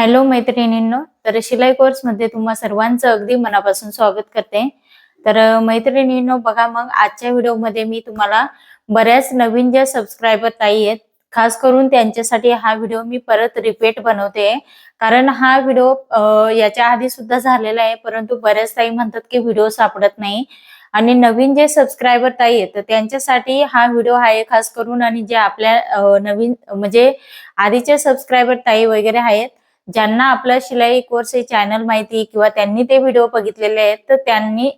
Hello मैत्रिणींनो तर शिलाई कोर्समध्ये तुम्हा सर्वांचं अगदी मनापासून स्वागत करते. तर मैत्रिणींनो बघा मग आजच्या व्हिडिओमध्ये मी तुम्हाला बऱ्याच नवीन ज्या सबस्क्रायबर ताई आहेत खास करून त्यांच्यासाठी हा व्हिडिओ मी परत रिपीट बनवते. कारण हा व्हिडिओ याच्या आधी सुद्धा झालेला आहे परंतु बऱ्याच ताई म्हणतात की व्हिडिओ सापडत नाही. आणि नवीन जे सबस्क्रायबर ताई आहेत तर त्यांच्यासाठी हा व्हिडिओ आहे खास करून आणि जे आपल्या नवीन म्हणजे आधीचे सबस्क्रायबर ताई वगैरे आहेत ज्यांना आपलं शिलाई कोर्स हे चॅनल माहिती किंवा त्यांनी ते व्हिडिओ बघितलेले आहेत तर त्यांनी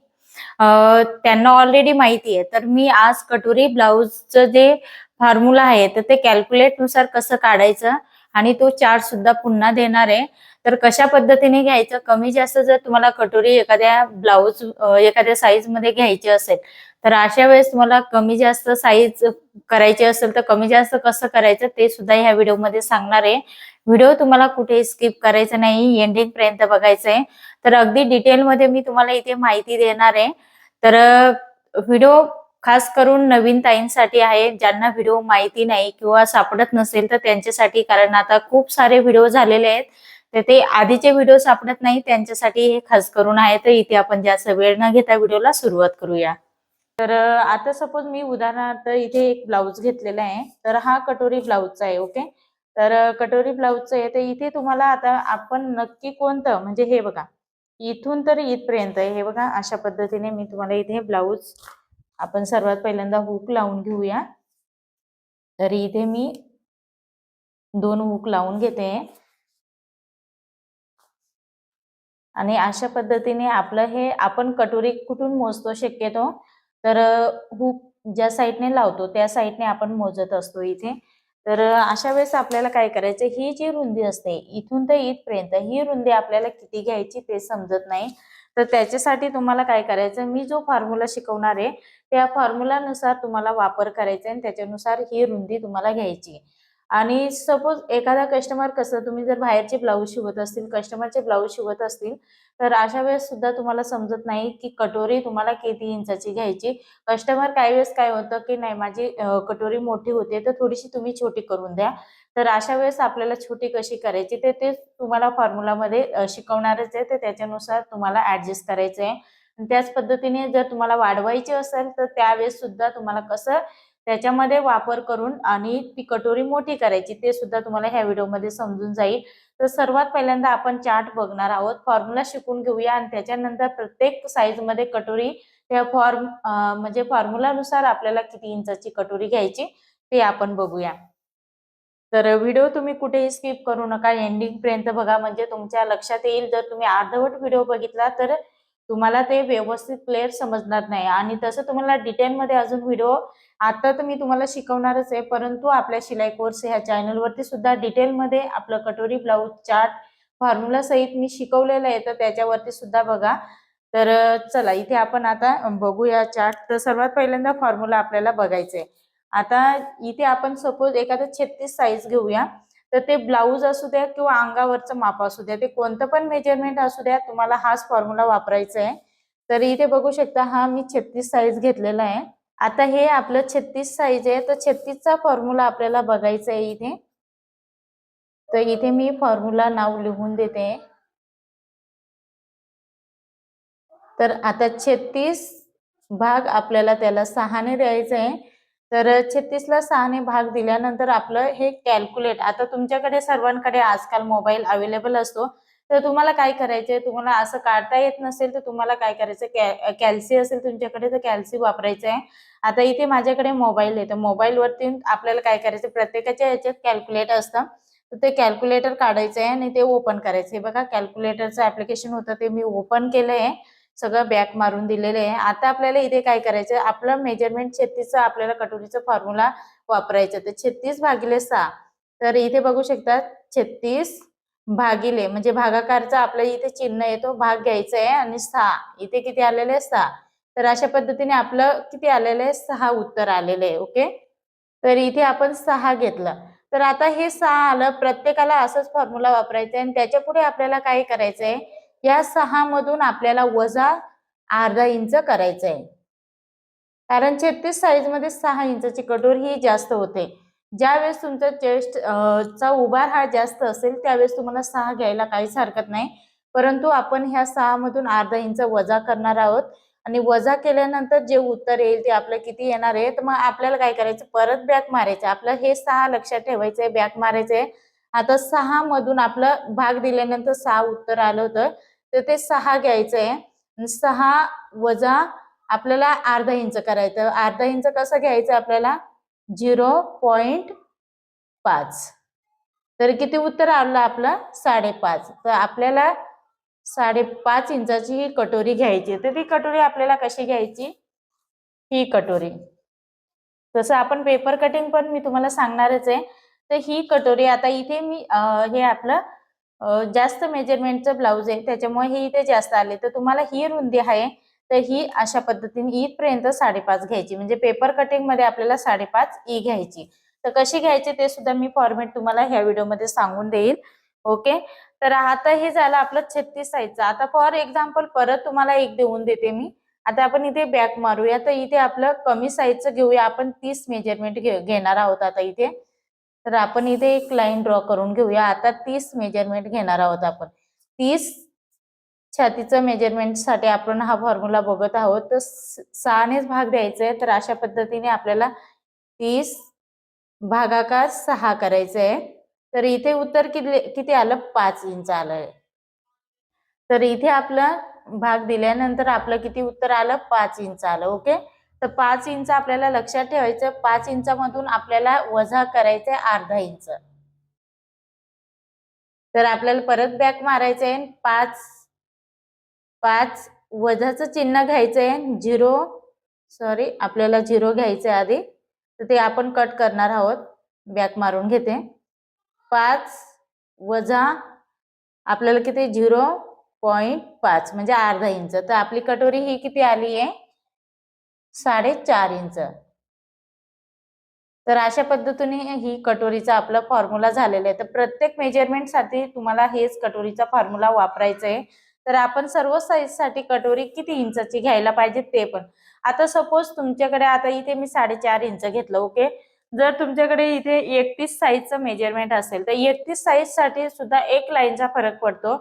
त्यांना ऑलरेडी माहिती आहे. तर मी आज कटोरी ब्लाऊजचं जे फॉर्म्युला आहे तर ते कॅल्क्युलेटनुसार कसं काढायचं आणि तो चार्ट सुद्धा पुन्हा देणार आहे. तर कशा पद्धतीने घ्यायचं? कमी जास्त जर तुम्हाला कटोरी एखाद्या ब्लाऊज एखाद्या साईजमध्ये घ्यायची असेल तर अशा वेळेस तुम्हाला कमी जास्त साईज करायची असेल तर कमी जास्त कसं करायचं ते सुद्धा ह्या व्हिडिओमध्ये सांगणार आहे. व्हिडिओ तुम्हाला कुठे स्किप करायचा नाही एंडिंग पर्यंत बघायचं आहे तर अगदी डिटेलमध्ये मी तुम्हाला इथे माहिती देणार आहे. तर व्हिडिओ खास करून नवीन ताईंसाठी आहे ज्यांना व्हिडिओ माहिती नाही किंवा सापडत नसेल तर त्यांच्यासाठी कारण आता खूप सारे व्हिडिओ झालेले आहेत. तर ते आधीचे व्हिडिओ सापडत नाही त्यांच्यासाठी हे खास करून आहे. तर इथे आपण जास्त वेळ न घेता व्हिडिओला सुरुवात करूया. तर आता सपोज मी उदाहरणार्थ इथे एक ब्लाऊज घेतलेला आहे तर हा कटोरी ब्लाऊजचा आहे ओके तर कटोरी ब्लाउजचं आहे तर इथे तुम्हाला आता आपण नक्की कोणतं म्हणजे हे बघा इथून तर इथपर्यंत आहे हे बघा अशा पद्धतीने मी तुम्हाला इथे ब्लाऊज आपण सर्वात पहिल्यांदा हुक लावून घेऊया. तर इथे मी दोन हुक लावून घेते. आणि अशा पद्धतीने आपलं हे आपण कटोरी कुठून मोजतो शक्यतो? तर हुक ज्या साईडने लावतो त्या साईडने आपण मोजत असतो इथे. तर अशा वेळेस आपल्याला काय करायचं ही जी रुंदी असते इथून तर इथपर्यंत ही रुंदी आपल्याला किती घ्यायची ते समजत नाही. तर त्याच्यासाठी तुम्हाला काय करायचं मी जो फॉर्म्युला शिकवणार आहे त्या फॉर्म्युलानुसार तुम्हाला वापर करायचा आहे आणि त्याच्यानुसार ही रुंदी तुम्हाला घ्यायची आणि सपोज एखादा कस्टमर कसं तुम्ही जर बाहेरचे ब्लाऊज शिवत असतील कस्टमरचे ब्लाऊज शिवत असतील तर अशा वेळेस सुद्धा तुम्हाला समजत नाही की कटोरी तुम्हाला किती इंचाची घ्यायची. कस्टमर काही वेळेस काय होतं की नाही माझी कटोरी मोठी होते तर थोडीशी तुम्ही छोटी करून द्या. तर अशा वेळेस आपल्याला छोटी कशी करायची ते ते तुम्हाला फॉर्म्युलामध्ये शिकवणारच आहे. ते त्याच्यानुसार तुम्हाला ऍडजस्ट करायचं आहे त्याच पद्धतीने जर तुम्हाला वाढवायची असेल तर त्यावेळेस सुद्धा तुम्हाला कसं त्याच्यामध्ये वापर करून आणि ती कटोरी मोठी करायची ते सुद्धा तुम्हाला ह्या व्हिडिओमध्ये समजून जाईल. तर सर्वात पहिल्यांदा आपण चार्ट बघणार आहोत. फॉर्म्युला शिकून घेऊया आणि त्याच्यानंतर प्रत्येक साईजमध्ये कटोरी त्या फॉर्म म्हणजे फॉर्म्युलानुसार आपल्याला किती इंचाची कटोरी घ्यायची ते आपण बघूया. तर व्हिडिओ तुम्ही कुठेही स्किप करू नका. एंडिंग पर्यंत बघा. म्हणजे तुमच्या लक्षात येईल. जर तुम्ही अर्धवट व्हिडिओ बघितला तर तुम्हाला ते व्यवस्थित क्लिअर समजणार नाही. आणि तसं तुम्हाला डिटेलमध्ये अजून व्हिडिओ आता तर मी तुम्हाला शिकवणारच आहे परंतु आपल्या शिलाई कोर्स ह्या चॅनलवरती सुद्धा डिटेलमध्ये आपलं कटोरी ब्लाऊज चार्ट फॉर्म्युला सहित मी शिकवलेलं आहे तर त्याच्यावरती सुद्धा बघा. तर चला इथे आपण आता बघूया चार्ट तर सर्वात पहिल्यांदा फॉर्म्युला आपल्याला बघायचा आहे आता इथे आपण सपोज एखादं छत्तीस साईज घेऊया. तर ते ब्लाऊज असू द्या किंवा अंगावरचं माप असू द्या ते कोणतं पण मेजरमेंट असू द्या तुम्हाला हाच फॉर्म्युला वापरायचा आहे. तर इथे बघू शकता हा मी छत्तीस साईज घेतलेला आहे. आता हे आपलं छत्तीस साईज आहे तर छत्तीसचा फॉर्म्युला आपल्याला बघायचा आहे इथे. तर इथे मी फॉर्म्युला नाव लिहून देते. तर आता छत्तीस भाग आपल्याला त्याला सहाने द्यायचा आहे. तर छत्तीसला सहाने भाग दिल्यानंतर आपलं हे कॅल्क्युलेट आता तुमच्याकडे सर्वांकडे आजकाल मोबाईल अवेलेबल असतो. तर तुम्हाला काय करायचंय? तुम्हाला असं काढता येत नसेल तर तुम्हाला काय करायचं कॅ कॅल्सी असेल तुमच्याकडे तर कॅल्सी वापरायचं आहे आता इथे माझ्याकडे मोबाईल आहे. तर मोबाईलवरती आपल्याला काय करायचं प्रत्येकाच्या याच्यात कॅल्क्युलेट असतं. तर ते कॅल्क्युलेटर काढायचं आहे आणि ते ओपन करायचं आहे बघा कॅल्क्युलेटरचं ऍप्लिकेशन होतं ते मी ओपन केलं आहे सगळं बॅक मारून दिलेलं आहे. आता आपल्याला इथे काय करायचं? आपलं मेजरमेंट छत्तीसचं आपल्याला कटोरीचं फॉर्म्युला वापरायचं तर छत्तीस भागिले सहा. तर इथे बघू शकता छत्तीस भागिले म्हणजे भागाकारचा आपल्या इथे चिन्ह येतो भाग घ्यायचा आहे आणि सहा. इथे किती आलेले आहे? सहा. तर अशा पद्धतीने आपलं किती आलेलं आहे? सहा उत्तर आलेलं आहे ओके? तर इथे आपण सहा घेतलं. तर आता हे सहा आलं प्रत्येकाला असंच फॉर्म्युला वापरायचं आहे आणि त्याच्या पुढे आपल्याला काय करायचं आहे? या सहा मधून आपल्याला वजा अर्धा इंच करायचं आहे. कारण छत्तीस साईजमध्ये सहा इंचाची कटोरी ही जास्त होते. ज्यावेळेस तुमचा चेस्ट चा उभार हा जास्त असेल त्यावेळेस तुम्हाला सहा घ्यायला काहीच हरकत नाही. परंतु आपण ह्या सहा मधून अर्धा इंच वजा करणार आहोत. आणि वजा केल्यानंतर जे उत्तर येईल ते आपलं किती येणार आहे? तर मग आपल्याला काय करायचं? परत बॅक मारायचं. आपलं हे सहा लक्षात ठेवायचंय बॅक मारायचंय. आता सहा मधून आपलं भाग दिल्यानंतर सहा उत्तर आलं होतं. तर ते सहा घ्यायचं आहे सहा वजा आपल्याला अर्धा इंच करायचं. अर्धा इंच कसं घ्यायचं आपल्याला? झिरो पॉईंट पाच. तर किती उत्तर आलं आपलं? साडेपाच. तर आपल्याला साडेपाच इंचाची ही कटोरी घ्यायची. तर ती कटोरी आपल्याला कशी घ्यायची? ही कटोरी. तसं आपण पेपर कटिंग पण मी तुम्हाला सांगणारच आहे. तर ही कटोरी आता इथे मी हे आपलं जास्त मेजरमेंटचं ब्लाऊज आहे त्याच्यामुळे हे इथे जास्त आले. तर तुम्हाला ही रुंदी आहे तर ही अशा पद्धतीने इथपर्यंत साडेपाच घ्यायची. म्हणजे पेपर कटिंगमध्ये आपल्याला साडेपाच ई घ्यायची. तर कशी घ्यायची ते सुद्धा मी फॉर्मेट तुम्हाला ह्या व्हिडिओमध्ये सांगून देईल. ओके तर आता हे झालं आपलं छत्तीस साईजचं आता फॉर एक्झाम्पल परत तुम्हाला एक देऊन देते मी. आता आपण इथे बॅक मारूया. तर इथे आपलं कमी साईजचं घेऊया. आपण तीस मेजरमेंट घेणार आहोत आता इथे. तर आपण इथे एक लाईन ड्रॉ करून घेऊया. आता तीस मेजरमेंट घेणार आहोत आपण. तीस छातीचं मेजरमेंटसाठी आपण हा फॉर्म्युला बघत आहोत. तर सहानेच भाग द्यायचा आहे तर अशा पद्धतीने आपल्याला तीस भागाकार सहा करायचं आहे तर इथे उत्तर किती किती आलं? पाच इंच आलंय. तर इथे आपलं भाग दिल्यानंतर आपलं किती उत्तर आलं? पाच इंच आलं. ओके? तर पाच इंच आपल्याला लक्षात ठेवायचं पाच इंचामधून आपल्याला वजा करायचंय अर्धा इंच. तर आपल्याला परत बॅक मारायचं आहे पाच पाच वजाचं चिन्ह घ्यायचंय झिरो सॉरी आपल्याला झिरो घ्यायचंय आधी. तर ते आपण कट करणार आहोत. बॅक मारून घेते. पाच वजा आपल्याला किती? झिरो पॉइंट पाच म्हणजे अर्धा इंच. तर आपली कटोरी ही किती आली आहे साडेचार इंच. तर अशा पद्धतीने ही कटोरीचा आपला फॉर्म्युला झालेला आहे. तर प्रत्येक मेजरमेंटसाठी तुम्हाला हेच कटोरीचा फॉर्म्युला वापरायचा आहे. तर आपण सर्व साईजसाठी कटोरी किती इंचाची घ्यायला पाहिजे ते पण. आता सपोज तुमच्याकडे आता इथे मी साडेचार इंच घेतलं ओके जर तुमच्याकडे इथे एकतीस साईजचं मेजरमेंट असेल तर एकतीस साईजसाठी सुद्धा एक लाईनचा फरक पडतो.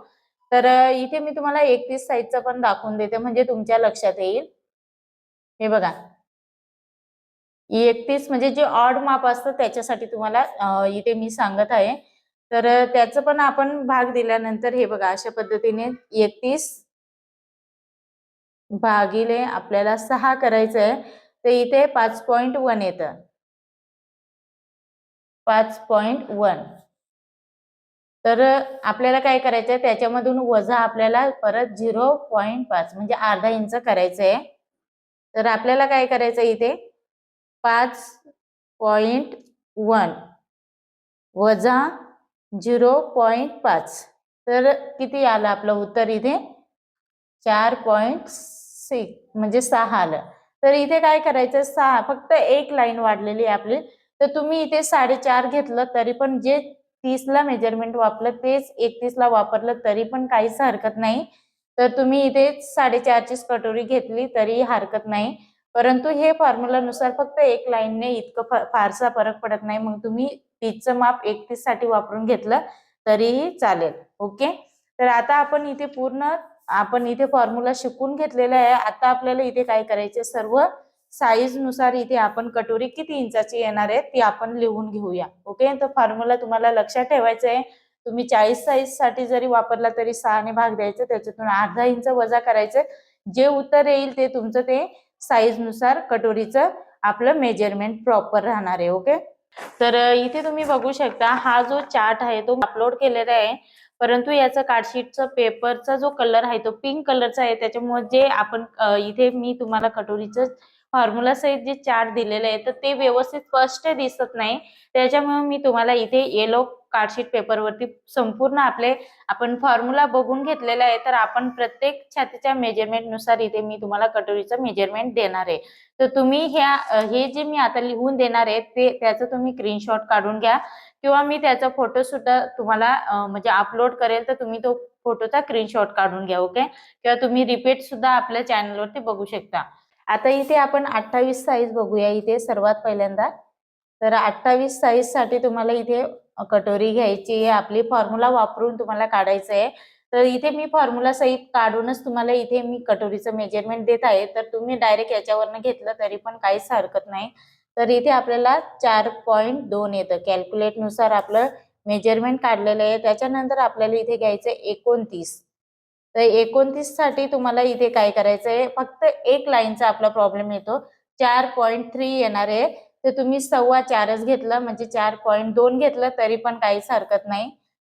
तर इथे मी तुम्हाला एकतीस साईजचं पण दाखवून देते म्हणजे तुमच्या लक्षात येईल. हे बघा. एकतीस म्हणजे जे ऑड माप असतं त्याच्यासाठी तुम्हाला इथे मी सांगत आहे. तर त्याचं पण आपण भाग दिल्यानंतर हे बघा अशा पद्धतीने एकतीस भागिले आपल्याला सहा करायचं आहे तर इथे पाच पॉइंट वन येतं. पाच पॉइंट वन तर आपल्याला काय करायचंय? त्याच्यामधून वजा आपल्याला परत झिरो पॉईंट पाच म्हणजे अर्धा इंच करायचं आहे तर आपल्याला काय करायचं इथे? पाच पॉइंट वन वजा झिरो पॉइंट पाच. तर किती आलं आपलं उत्तर इथे? चार पॉइंट सिक्स म्हणजे सहा आलं. तर इथे काय करायचं सहा फक्त एक लाईन वाढलेली आहे आपली. तर तुम्ही इथे साडेचार घेतलं तरी पण जे तीसला मेजरमेंट वापरलं तेच एकतीसला वापरलं तरी पण काहीच हरकत नाही. तर तुम्ही इथे साडेचारचीच कटोरी घेतली तरी हरकत नाही. परंतु हे फॉर्म्युलानुसार फक्त एक लाईनने इतकं फारसा फरक पडत नाही. मग तुम्ही तीसचं माप एकतीससाठी वापरून घेतलं तरीही चालेल. ओके? तर आता आपण इथे पूर्ण आपण इथे फॉर्म्युला शिकून घेतलेला आहे. आता आपल्याला इथे काय करायचे? सर्व साईजनुसार इथे आपण कटोरी किती इंचाची येणार आहे ती आपण लिहून घेऊया. ओके? तर फॉर्म्युला तुम्हाला लक्षात ठेवायचं आहे. तुम्ही चाळीस साईजसाठी जरी वापरला तरी सहाने भाग द्यायचं त्याच्यातून अर्धा इंच वजा करायचं. जे उत्तर येईल ते तुमचं ते साईजनुसार कटोरीचं आपलं मेजरमेंट प्रॉपर राहणार आहे ओके तर इथे तुम्ही बघू शकता हा जो चार्ट आहे तो अपलोड केलेला आहे. परंतु याचा कार्डशीटचा पेपरचा जो कलर आहे तो पिंक कलरचा आहे. त्याच्यामुळे जे आपण इथे मी तुम्हाला कटोरीचं फॉर्म्युला सहित जे चार्ट दिलेले आहे तर ते व्यवस्थित स्पष्ट दिसत नाही. त्याच्यामुळे मी तुम्हाला इथे येलो कार्डशीट पेपरवरती संपूर्ण आपले आपण फॉर्म्युला बघून घेतलेला आहे. तर आपण प्रत्येक छातीच्या मेजरमेंटनुसार इथे मी तुम्हाला कटोरीचं मेजरमेंट देणार आहे. तर तुम्ही ह्या हे जे मी आता लिहून देणार आहे ते त्याचं तुम्ही स्क्रीनशॉट काढून घ्या. किंवा मी त्याचा फोटो सुद्धा तुम्हाला म्हणजे अपलोड करेल तर तुम्ही तो फोटोचा स्क्रीनशॉट काढून घ्या ओके किंवा तुम्ही रिपीट सुद्धा आपल्या चॅनलवरती बघू शकता. आता इथे आपण अठ्ठावीस साईज बघूया. इथे सर्वात पहिल्यांदा. तर अठ्ठावीस साईजसाठी तुम्हाला इथे कटोरी घ्यायची आहे आपली फॉर्म्युला वापरून तुम्हाला काढायचं आहे. तर इथे मी फॉर्म्युला सहित काढूनच तुम्हाला इथे मी कटोरीचं मेजरमेंट देत आहे. तर तुम्ही डायरेक्ट याच्यावरनं घेतलं तरी पण काहीच हरकत नाही. तर इथे आपल्याला चार पॉईंट दोन येतं. कॅल्क्युलेटनुसार आपलं मेजरमेंट काढलेलं आहे. त्याच्यानंतर आपल्याला इथे घ्यायचं एकोणतीस. तर एकोणतीससाठी तुम्हाला इथे काय करायचं आहे? फक्त एक लाईनचा आपला प्रॉब्लेम येतो. चार पॉईंट थ्री येणार आहे. तर तुम्ही सव्वा चारच घेतलं म्हणजे चार पॉईंट दोन घेतलं तरी पण काहीच हरकत नाही.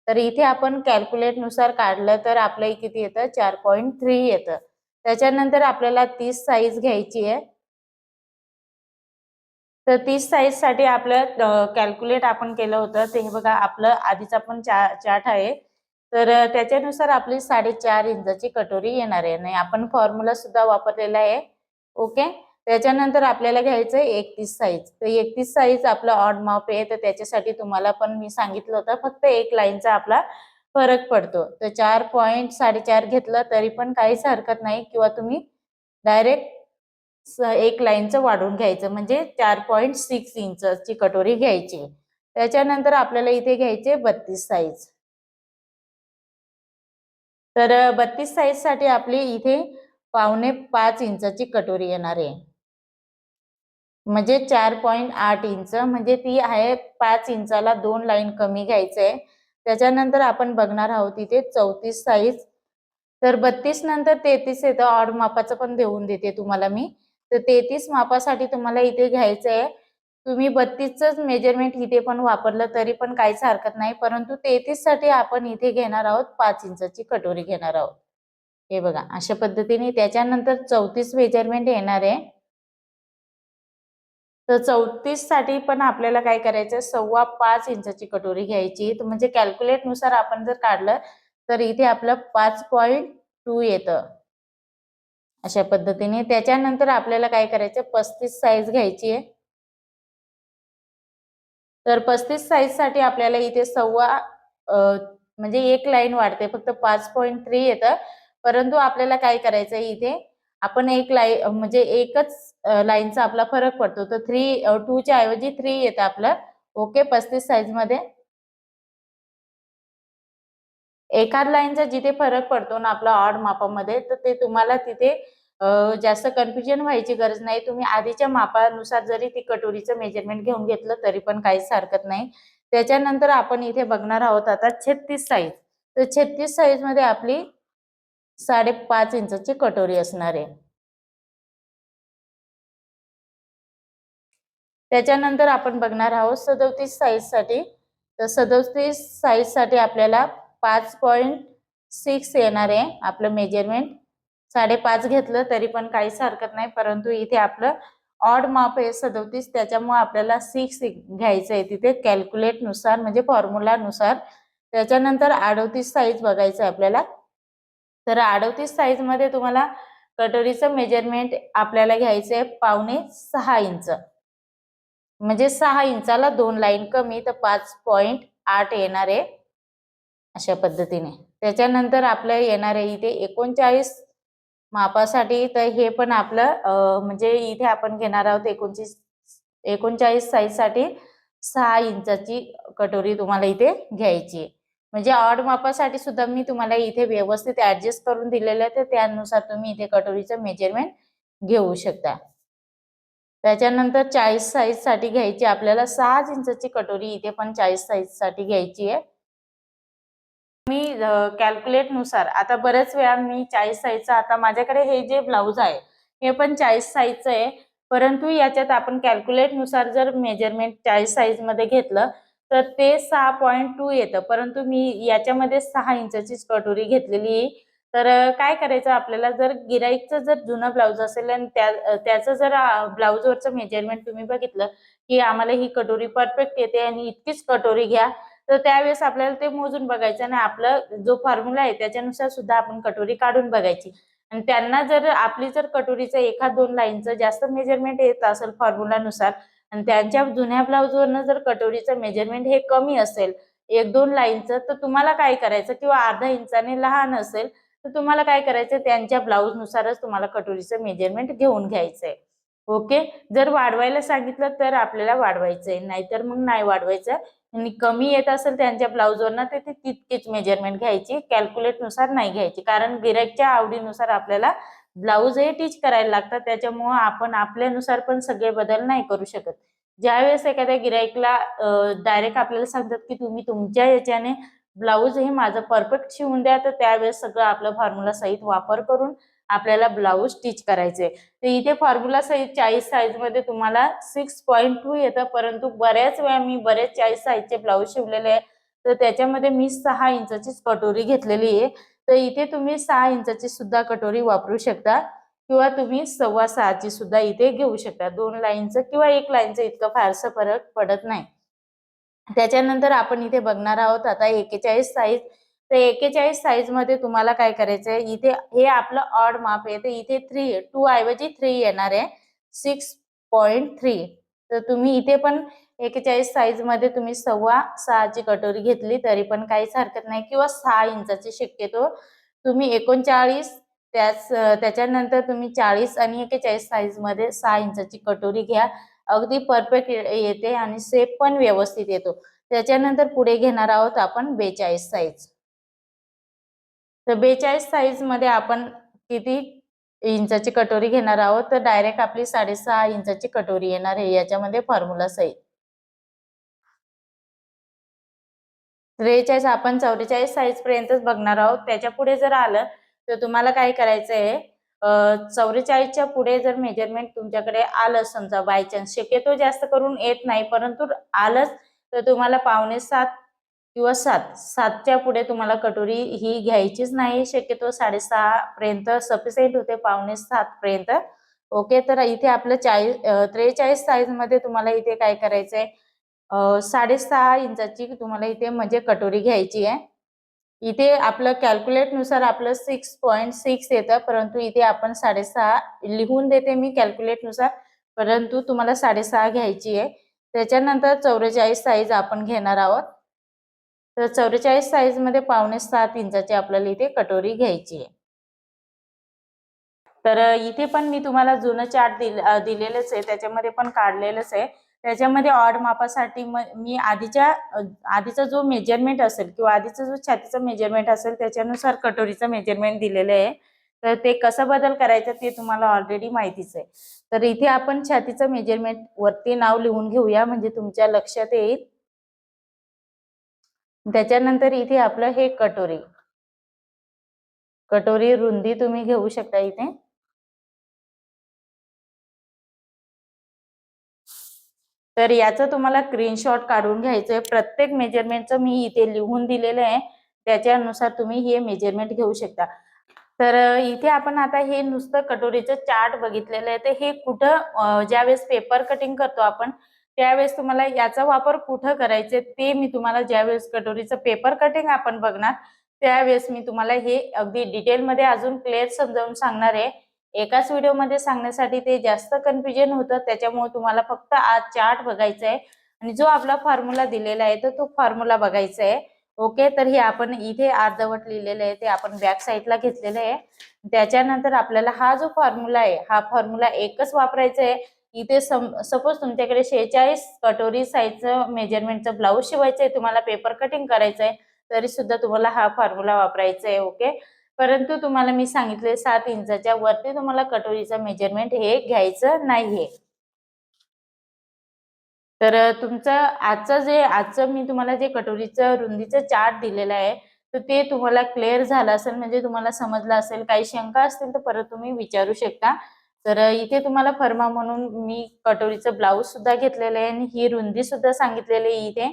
तर इथे आपण कॅल्क्युलेटनुसार काढलं तर आपलं किती येतं? चार पॉईंट थ्री येतं. त्याच्यानंतर आपल्याला तीस साईज घ्यायची आहे. तर तीस साईजसाठी आपलं कॅल्क्युलेट आपण केलं होतं. ते हे बघा आपलं आधीचा पण चा चार्ट आहे. तर त्याच्यानुसार आपली साडेचार इंचाची कटोरी येणार आहे. नाही आपण फॉर्म्युला सुद्धा वापरलेला आहे. ओके? त्याच्यानंतर आपल्याला घ्यायचं एकतीस साईज तर एकतीस साईज आपला ऑड माप आहे तर त्याच्यासाठी तुम्हाला पण मी सांगितलं होतं फक्त एक लाईनचा आपला फरक पडतो. तर चार पॉईंट साडेचार घेतलं तरी पण काहीच हरकत नाही किंवा तुम्ही डायरेक्ट एक लाईनचं वाढवून घ्यायचं म्हणजे चार पॉईंट सिक्स इंचची कटोरी घ्यायची. त्याच्यानंतर आपल्याला इथे घ्यायचे बत्तीस साईज तर बत्तीस साईजसाठी आपली इथे पावणे पाच इंचाची कटोरी येणार आहे. म्हणजे चार पॉईंट आठ इंच म्हणजे ती आहे पाच इंचाला दोन लाईन कमी घ्यायचं. आहे त्याच्यानंतर आपण बघणार आहोत इथे चौतीस साईज तर बत्तीस नंतर तेहतीस येतं ऑड मापाचं पण देऊन देते तुम्हाला मी. तर तेहतीस मापासाठी तुम्हाला इथे घ्यायचं आहे. तुम्ही बत्तीसच मेजरमेंट इथे पण वापरलं तरी पण काहीच हरकत नाही परंतु तेहतीससाठी आपण इथे घेणार आहोत पाच इंचाची कटोरी घेणार आहोत. हे बघा अशा पद्धतीने त्याच्यानंतर चौतीस मेजरमेंट येणार आहे. तर चौतीससाठी पण आपल्याला काय करायचं सव्वा पाच इंचाची कटोरी घ्यायची. तर म्हणजे कॅल्क्युलेटनुसार आपण जर काढलं तर इथे आपलं पाच पॉईंट टू येतं. अशा पद्धतीने. त्याच्यानंतर आपल्याला काय करायचं पस्तीस साईज घ्यायची आहे. तर पस्तीस साईजसाठी आपल्याला इथे सव्वा म्हणजे एक लाईन वाढते. फक्त पाच पॉईंट थ्री येतं. परंतु आपल्याला काय करायचं इथे आपण एक लाईन म्हणजे एकच लाईनचा आपला फरक पडतो. तर थ्री टूच्या ऐवजी थ्री येतं आपलं. ओके पस्तीस साईजमध्ये. एखाद लाईनचा जिथे फरक पडतो ना आपला ऑड मापामध्ये तर ते तुम्हाला तिथे जास्त कन्फ्युजन व्हायची गरज नाही. तुम्ही आधीच्या मापानुसार जरी ती कटोरीचं मेजरमेंट घेऊन घेतलं तरी पण काहीच हरकत नाही. त्याच्यानंतर आपण इथे बघणार आहोत आता छत्तीस साईज तर छत्तीस साईजमध्ये आपली साडेपाच इंचची कटोरी असणार आहे. त्याच्यानंतर आपण बघणार आहोत सदोतीस साईजसाठी तर सदोतीस साईजसाठी आपल्याला पाच पॉईंट सिक्स येणार आहे आपलं मेजरमेंट साडेपाच घेतलं तरी पण काहीच हरकत नाही परंतु इथे आपलं ऑड माप आहे सदोतीस. त्याच्यामुळे आपल्याला सिक्स घ्यायचं आहे तिथे कॅल्क्युलेटनुसार म्हणजे फॉर्म्युलानुसार त्याच्यानंतर अडोतीस साईज बघायचं आहे आपल्याला. तर अडोतीस साईजमध्ये तुम्हाला कटोरीचं मेजरमेंट आपल्याला घ्यायचं आहे पावणे सहा इंच. म्हणजे सहा इंचाला दोन लाईन कमी तर पाच पॉइंट आठ येणार आहे. अशा पद्धतीने. त्याच्यानंतर आपलं येणार आहे इथे एकोणचाळीस मापासाठी. तर हे पण आपलं म्हणजे इथे आपण घेणार आहोत एकोणतीस एकोणचाळीस साईजसाठी सहा इंचाची कटोरी तुम्हाला इथे घ्यायची आहे. म्हणजे ऑड मापासाठी सुद्धा मी तुम्हाला इथे व्यवस्थित ऍडजस्ट करून दिलेलं आहे तर त्यानुसार तुम्ही इथे कटोरीचं मेजरमेंट घेऊ शकता. त्याच्यानंतर चाळीस साईजसाठी घ्यायची आपल्याला सहा इंचची कटोरी इथे पण चाळीस साईजसाठी घ्यायची आहे. मी कॅल्क्युलेटनुसार आता बऱ्याच वेळा मी चाळीस साईजचा आता माझ्याकडे हे जे ब्लाऊज आहे हे पण चाळीस साईजचं आहे. परंतु याच्यात आपण कॅल्क्युलेटनुसार जर मेजरमेंट चाळीस साईजमध्ये घेतलं तर ते सहा पॉईंट टू येतं. परंतु मी याच्यामध्ये सहा इंचाचीच कटोरी घेतलेली तर काय करायचं? आपल्याला जर गिराईकचं जर जुनं ब्लाऊज असेल आणि त्या त्याचं जर ब्लाऊजवरचं मेजरमेंट तुम्ही बघितलं की आम्हाला ही कटोरी परफेक्ट येते आणि इतकीच कटोरी घ्या तर त्यावेळेस आपल्याला ते मोजून बघायचं आणि आपलं जो फॉर्म्युला आहे त्याच्यानुसार सुद्धा आपण कटोरी काढून बघायची. आणि त्यांना जर आपली जर कटोरीचं एखाद दोन लाईनचं जास्त मेजरमेंट येत असेल फॉर्म्युलानुसार आणि त्यांच्या जुन्या ब्लाऊजवरनं जर कटोरीचं मेजरमेंट हे कमी असेल एक दोन लाईनचं तर तुम्हाला काय करायचं? किंवा अर्धा इंचाने लहान असेल तर तुम्हाला काय करायचं त्यांच्या ब्लाऊज नुसारच तुम्हाला कटोरीचं मेजरमेंट घेऊन घ्यायचंय. ओके? जर वाढवायला सांगितलं तर आपल्याला वाढवायचंय. नाहीतर मग नाही वाढवायचं. आणि कमी येत असेल त्यांच्या ब्लाउजवरनं तर ते तितकीच मेजरमेंट घ्यायची. कॅल्क्युलेटनुसार नाही घ्यायची. कारण गिराईकच्या आवडीनुसार आपल्याला ब्लाऊज हे टीच करायला लागतात. त्याच्यामुळं आपण आपल्यानुसार पण सगळे बदल नाही करू शकत. ज्यावेळेस एखाद्या गिराईकला डायरेक्ट आपल्याला सांगतात की तुम्ही तुमच्या याच्याने ब्लाऊज हे माझं परफेक्ट शिवून द्या तर त्यावेळेस सगळं आपलं फॉर्म्युला सहित वापर करून आपल्याला ब्लाऊज स्टिच करायचे तर इथे फॉर्म्युला सहित चाळीस साईजमध्ये तुम्हाला सिक्स पॉईंट टू येतं परंतु बऱ्याच वेळा मी बरेच चाळीस साईजचे ब्लाऊज शिवलेले आहे. तर त्याच्यामध्ये मी सहा इंचाचीच कटोरी घेतलेली आहे. तर इथे तुम्ही सहा इंचाची सुद्धा कटोरी वापरू शकता किंवा तुम्ही सव्वा सहाची सुद्धा इथे घेऊ शकता. दोन लाईनचं किंवा एक लाईनचं इतकं फारसं फरक पडत नाही. त्याच्यानंतर आपण इथे बघणार आहोत आता एकेचाळीस साईज तर एकेचाळीस साईजमध्ये तुम्हाला काय करायचं आहे इथे हे आपलं ऑड माप आहे. तर इथे थ्री टू ऐवजी थ्री येणार आहे. सिक्स पॉइंट थ्री तर तुम्ही इथे पण एकेचाळीस साईजमध्ये तुम्ही सव्वा सहाची कटोरी घेतली तरी पण काहीच हरकत नाही. किंवा सहा इंचाची शक्यतो तुम्ही एकोणचाळीस त्याच त्याच्यानंतर तुम्ही चाळीस आणि एकेचाळीस साईजमध्ये सहा इंचाची कटोरी घ्या. अगदी परफेक्ट येते आणि सेप पण व्यवस्थित येतो. त्याच्यानंतर पुढे घेणार आहोत आपण बेचाळीस साईज तर बेचाळीस साईजमध्ये आपण किती इंचाची कटोरी घेणार आहोत? तर डायरेक्ट आपली साडेसहा इंचाची कटोरी येणार आहे. याच्यामध्ये फॉर्म्युला सहित त्रेचाळीस आपण चौवेचाळीस साईज पर्यंतच बघणार आहोत. त्याच्या पुढे जर आलं तर तुम्हाला काय करायचं आहे चौवेचाळीसच्या पुढे जर मेजरमेंट तुमच्याकडे आलं समजा बाय चान्स शक्यतो जास्त करून येत नाही परंतु आलंच तर तुम्हाला पावणे सात किंवा सात सातच्या पुढे तुम्हाला कटोरी ही घ्यायचीच नाही शक्यतो साडेसहा पर्यंत सफिशियंट होते पावणे सात पर्यंत. ओके तर इथे आपलं चाळीस त्रेचाळीस साईजमध्ये तुम्हाला इथे काय करायचंय? साडेसहा इंचाची तुम्हाला इथे म्हणजे कटोरी घ्यायची आहे. इथे आपलं कॅल्क्युलेटनुसार आपलं सिक्स पॉईंट सिक्स येतं परंतु इथे आपण साडेसहा लिहून देते मी कॅल्क्युलेटनुसार परंतु तुम्हाला साडेसहा घ्यायची आहे. त्याच्यानंतर चौवेचाळीस साईज आपण घेणार आहोत. तर चौवेचाळीस साईजमध्ये पावणे सात इंचाची आपल्याला इथे कटोरी घ्यायची आहे. तर इथे पण मी तुम्हाला जुनं चार्ट दिल दिलेलंच आहे. त्याच्यामध्ये पण काढलेलंच आहे. त्याच्यामध्ये ऑड मापासाठी मी आधीच्या आधीचा जो मेजरमेंट असेल किंवा आधीचा जो छातीचा मेजरमेंट असेल त्याच्यानुसार कटोरीचं मेजरमेंट दिलेलं आहे. तर ते कसं बदल करायचं ते तुम्हाला ऑलरेडी माहितीच आहे. तर इथे आपण छातीचं मेजरमेंट वरती नाव लिहून घेऊया म्हणजे तुमच्या लक्षात येईल. त्याच्यानंतर इथे आपलं हे कटोरी. कटोरी रुंदी तुम्ही घेऊ शकता इथे. तर याचं तुम्हाला स्क्रीनशॉट काढून घ्यायचंय. प्रत्येक मेजरमेंटचं मी इथे लिहून दिलेलं आहे. त्याच्यानुसार तुम्ही हे मेजरमेंट घेऊ शकता. तर इथे आपण आता हे नुसतं कटोरीचं चार्ट बघितलेलं आहे. तर हे कुठं ज्यावेळेस पेपर कटिंग करतो आपण त्यावेळेस तुम्हाला याचा वापर कुठं करायचे ते मी तुम्हाला ज्यावेळेस कटोरीचं पेपर कटिंग आपण बघणार त्यावेळेस मी तुम्हाला हे अगदी डिटेलमध्ये अजून क्लिअर समजावून सांगणार आहे. एकाच व्हिडिओमध्ये सांगण्यासाठी ते जास्त कन्फ्युजन होतं. त्याच्यामुळे तुम्हाला फक्त आज चार्ट बघायचा आहे आणि जो आपला फॉर्म्युला दिलेला आहे तर तो फॉर्म्युला बघायचा आहे. ओके तर हे आपण इथे अर्धवट लिहिलेलं आहे. ते आपण बॅक साईडला घेतलेलं आहे. त्याच्यानंतर आपल्याला हा जो फॉर्म्युला आहे हा फॉर्म्युला एकच वापरायचा आहे. इथे सपोज तुमच्याकडे शेहेचाळीस कटोरी साईजचं मेजरमेंटचं ब्लाऊज शिवायचं आहे तुम्हाला पेपर कटिंग करायचं आहे तरी सुद्धा तुम्हाला हा फॉर्म्युला वापरायचा आहे. ओके परंतु तुम्हाला मी सांगितले सात इंचाच्या वरती तुम्हाला कटोरीचं मेजरमेंट हे घ्यायचं नाहीये. तर तुमचं आजचं जे आजचं मी तुम्हाला जे कटोरीचं रुंदीचं चार्ट दिलेलं आहे तर ते तुम्हाला क्लिअर झालं असेल म्हणजे तुम्हाला समजलं असेल काही शंका असतील तर परत तुम्ही विचारू शकता. तर इथे तुम्हाला फर्मा म्हणून मी कटोरीचं ब्लाऊज सुद्धा घेतलेलं आहे आणि ही रुंदी सुद्धा सांगितलेली आहे इथे.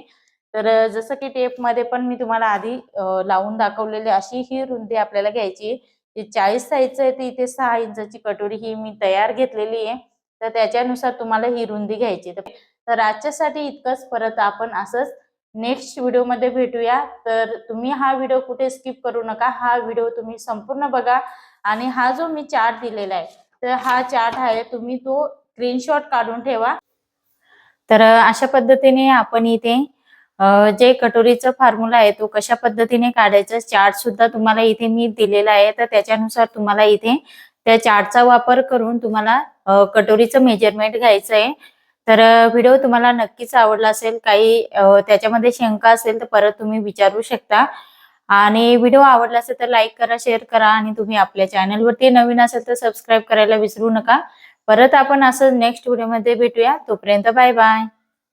तर जसं की टेपमध्ये पण मी तुम्हाला आधी लावून दाखवलेली अशी ही रुंदी आपल्याला घ्यायची चाळीस साईजचं आहे ती इथे सहा इंचाची कटोरी ही मी तयार घेतलेली आहे. तर त्याच्यानुसार तुम्हाला ही रुंदी घ्यायची तर आजच्यासाठी इतकंच. परत आपण असंच नेक्स्ट व्हिडिओमध्ये भेटूया. तर तुम्ही हा व्हिडिओ कुठे स्किप करू नका. हा व्हिडिओ तुम्ही संपूर्ण बघा. आणि हा जो मी चार्ट दिलेला आहे तर हा चार्ट आहे तुम्ही तो स्क्रीनशॉट काढून ठेवा. तर अशा पद्धतीने आपण इथे जे कटोरीचा फॉर्म्युला आहे तो कशा पद्धतीने काढायचा चार्ट सुद्धा तुम्हाला इथे मी दिलेला आहे. तर त्याच्यानुसार तुम्हाला इथे त्या चार्टचा वापर करून तुम्हाला कटोरीचं मेजरमेंट घ्यायचं आहे तर व्हिडिओ तुम्हाला नक्कीच आवडला असेल काही त्याच्यामध्ये शंका असेल तर परत तुम्ही विचारू शकता. आणि व्हिडिओ आवडला असेल तर लाईक करा शेअर करा आणि तुम्ही आपल्या चॅनलवरती नवीन असेल तर सबस्क्राईब करायला विसरू नका. परत आपण असं नेक्स्ट व्हिडिओमध्ये भेटूया. तोपर्यंत बाय बाय